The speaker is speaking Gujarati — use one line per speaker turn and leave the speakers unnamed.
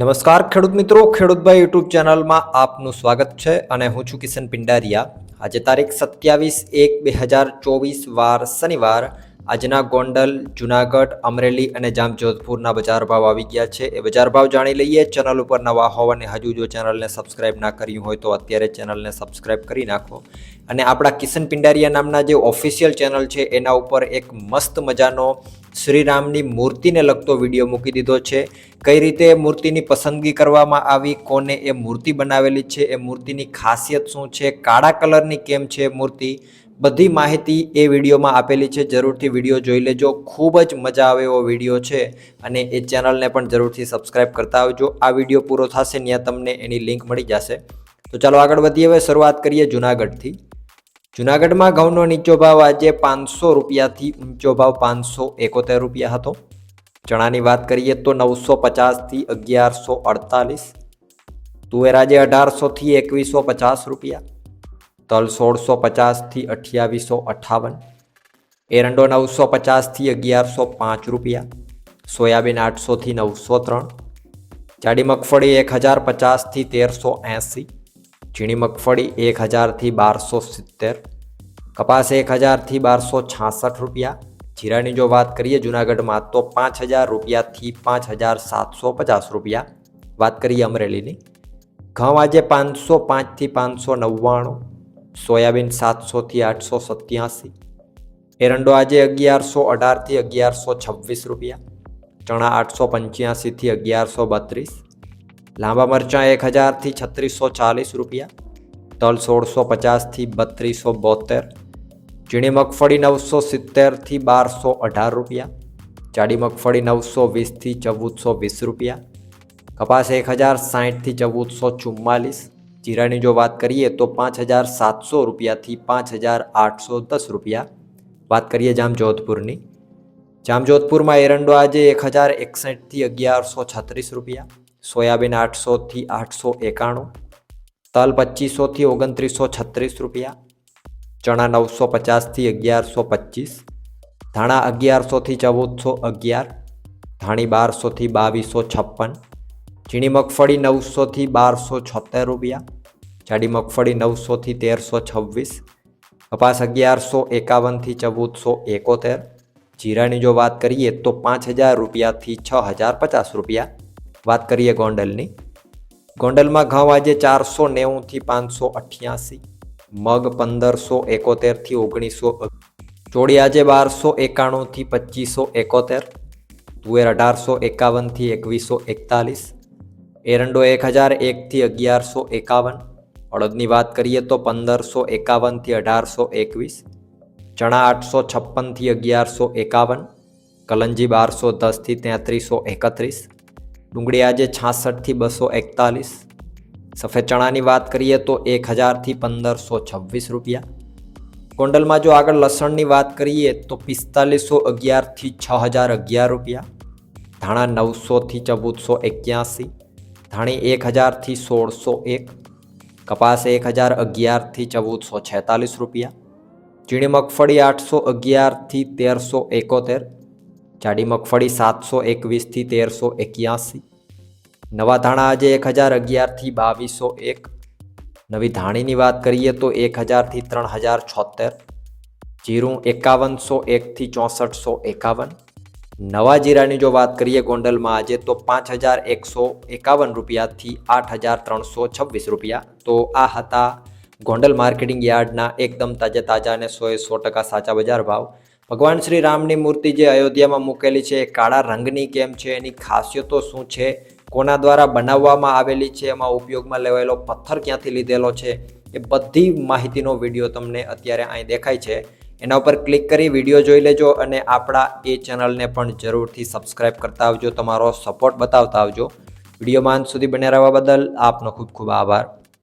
નમસ્કાર ખેડૂત મિત્રો ખેડૂતભાઈ યુટ્યુબ ચેનલમાં આપનું સ્વાગત છે અને હું છું કિશન પિંડારિયા. આજે તારીખ સત્યાવીસ એક બે હજાર ચોવીસ વાર શનિવાર. આજના ગોંડલ, જુનાગઢ, અમરેલી અને જામજોધપુરના બજાર ભાવ આવી ગયા છે. એ બજાર ભાવ જાણી લઈએ. ચેનલ ઉપર નવા હોવ અને હજુ જો ચેનલને સબસ્ક્રાઇબ ના કર્યું હોય તો અત્યારે ચેનલને સબસ્ક્રાઇબ કરી નાખો. અને આપણા કિશન પિંડારિયા નામના જે ઓફિશિયલ ચેનલ છે, એના ઉપર એક મસ્ત મજાનો શ્રીરામની મૂર્તિને લગતો વીડિયો મૂકી દીધો છે. કઈ રીતે મૂર્તિની પસંદગી કરવામાં આવી, કોને એ મૂર્તિ બનાવેલી છે, એ મૂર્તિની ખાસિયત શું છે, કાળા કલરની કેમ છે મૂર્તિ, બધી માહિતી એ વિડીયોમાં આપેલી છે. જરૂરથી વીડિયો જોઈ લેજો. ખૂબ જ મજા આવે એવો વીડિયો છે અને એ ચેનલને પણ જરૂરથી સબસ્ક્રાઇબ કરતા આવજો. આ વીડિયો પૂરો થશે, ત્યાં તમને એની લિંક મળી જશે. તો ચાલો આગળ વધીએ. હવે શરૂઆત કરીએ જુનાગઢથી. જુનાગઢમાં ઘઉંનો નીચો ભાવ આજે પાંચસો રૂપિયાથી ઊંચો ભાવ પાંચસો એકોતેર રૂપિયા હતો. ચણાની વાત કરીએ તો નવસો પચાસથી અગિયારસો અડતાલીસ, તુવેર આજે અઢારસોથી એકવીસો પચાસ રૂપિયા, તલ સોળસો પચાસથી અઠ્યાવીસો અઠ્ઠાવન એરંડો નવસો પચાસથી અગિયારસો પાંચ રૂપિયા, સોયાબીન આઠસોથી નવસો ત્રણ, જાડી મગફળી એક હજાર પચાસથી તેરસો એંસી ઝીણી મગફળી એક હજારથી બારસો સિત્તેર, કપાસ એક હજારથી બારસો છાસઠ રૂપિયા, જીરાની જો વાત કરીએ જુનાગઢમાં તો પાંચ હજાર રૂપિયાથી પાંચ હજાર સાતસો પચાસ રૂપિયા, વાત કરીએ અમરેલીની. ઘઉં આજે પાંચસો પાંચથી પાંચસો નવ્વાણું, સોયાબીન સાતસોથી આઠસો સત્યાસી, એરંડો આજે અગિયારસો અઢારથી અગિયારસો છવ્વીસ રૂપિયા, ચણા આઠસો પંચ્યાસીથી અગિયારસો બત્રીસ લાંબા મરચાં એક હજારથી છત્રીસો ચાલીસ રૂપિયા, તલ સોળસો પચાસથી બત્રીસો બોતેર, ઝીણી મગફળી નવસો સિત્તેરથી બારસો અઢાર રૂપિયા, જાડી મગફળી નવસો વીસથી ચૌદસો વીસ રૂપિયા, કપાસ એક હજાર સાહીઠથી ચૌદસો ચુમ્માલીસ, જીરાની જો વાત કરીએ તો પાંચ હજાર સાતસો રૂપિયાથી પાંચ હજાર આઠસો દસ રૂપિયા. વાત કરીએ જામજોધપુરની, જામજોધપુરમાં એરંડો આજે એક હજાર એકસઠથી અગિયારસો છત્રીસ રૂપિયા સોયાબીન આઠસોથી આઠસો એકાણું, તલ પચીસોથી ઓગણત્રીસો છત્રીસ રૂપિયા, ચણા નવસો પચાસથી અગિયારસો પચીસ, ધાણા અગિયારસોથી ચૌદસો અગિયાર, ધાણી બારસોથી બાવીસો છપ્પન, ઝીણી મગફળી નવસોથી બારસો છોતેર રૂપિયા, જાડી મગફળી નવસોથી તેરસો છવ્વીસ, કપાસ અગિયારસો એકાવનથી ચૌદસો એકોતેર, જીરાની જો વાત કરીએ તો પાંચ હજાર રૂપિયાથી છ હજાર પચાસ રૂપિયા વાત કરીએ ગોંડલની. ગોંડલમાં ઘઉં આજે ચારસો નેવુંથી પાંચસો અઠ્યાસી, મગ પંદરસો એકોતેરથી ઓગણીસો ચોળી આજે બારસો એકાણુંથી પચીસો એકોતેર, તુવેર અઢારસો એકાવનથી એકવીસો એકતાલીસ, એરંડો એક હજાર એકથી અગિયારસો એકાવન, અડદની વાત કરીએ તો પંદરસો એકાવનથી અઢારસો એકવીસ, ચણા આઠસો છપ્પનથી અગિયારસો એકાવન, કલંજી બારસો દસથી તેત્રીસો એકત્રીસ ડુંગળી આજે છાસઠથી બસો એકતાલીસ. સફેદ ચણાની વાત કરીએ તો એક હજારથી પંદરસો છવ્વીસ રૂપિયા. ગોંડલમાં જો આગળ લસણની વાત કરીએ તો પિસ્તાલીસો અગિયારથી છ હજાર અગિયાર રૂપિયા. ધાણા નવસોથી ચૌદસો એક્યાસી. ધાણી એક હજારથી સોળસો એક. કપાસ એક હજાર અગિયારથી ચૌદસો છેતાલીસ રૂપિયા. ઝીણી મગફળી આઠસો અગિયારથી તેરસો એકોતેર. જાડી મગફળી સાતસો એકવીસથી તેરસો એક્યાસી. નવા ધાણા આજે એક હજાર અગિયારથી બાવીસો એક. નવી ધાણીની વાત કરીએ તો એક હજારથી ત્રણ હજાર છોતેર. જીરું એકાવનસો એકથી ચોસઠસો એકાવન. નવા જીરાની જો વાત કરીએ ગોંડલમાં આજે તો પાંચ હજાર એકસો એકાવન રૂપિયાથી આઠ હજાર ત્રણસો છવ્વીસ રૂપિયા. તો આ હતા ગોંડલ માર્કેટિંગ યાર્ડના એકદમ તાજા તાજા અને સોએ સો ટકા સાચા બજાર ભાવ. ભગવાન શ્રી રામની મૂર્તિ જે અયોધ્યામાં મૂકેલી છે, એ કાળા રંગની કેમ છે, એની ખાસિયતો શું છે, કોના દ્વારા બનાવવામાં આવેલી છે, એમાં ઉપયોગમાં લેવાયેલો પથ્થર ક્યાંથી લીધેલો છે, એ બધી માહિતીનો વીડિયો તમને અત્યારે અહીં દેખાય છે. એના ઉપર ક્લિક કરી વીડિયો જોઈ લેજો અને આપણા એ ચેનલને પણ જરૂરથી સબસ્ક્રાઇબ કરતા આવજો, તમારો સપોર્ટ બતાવતા આવજો. વિડીયોમાં અંત સુધી બને રહેવા બદલ આપનો ખૂબ ખૂબ આભાર.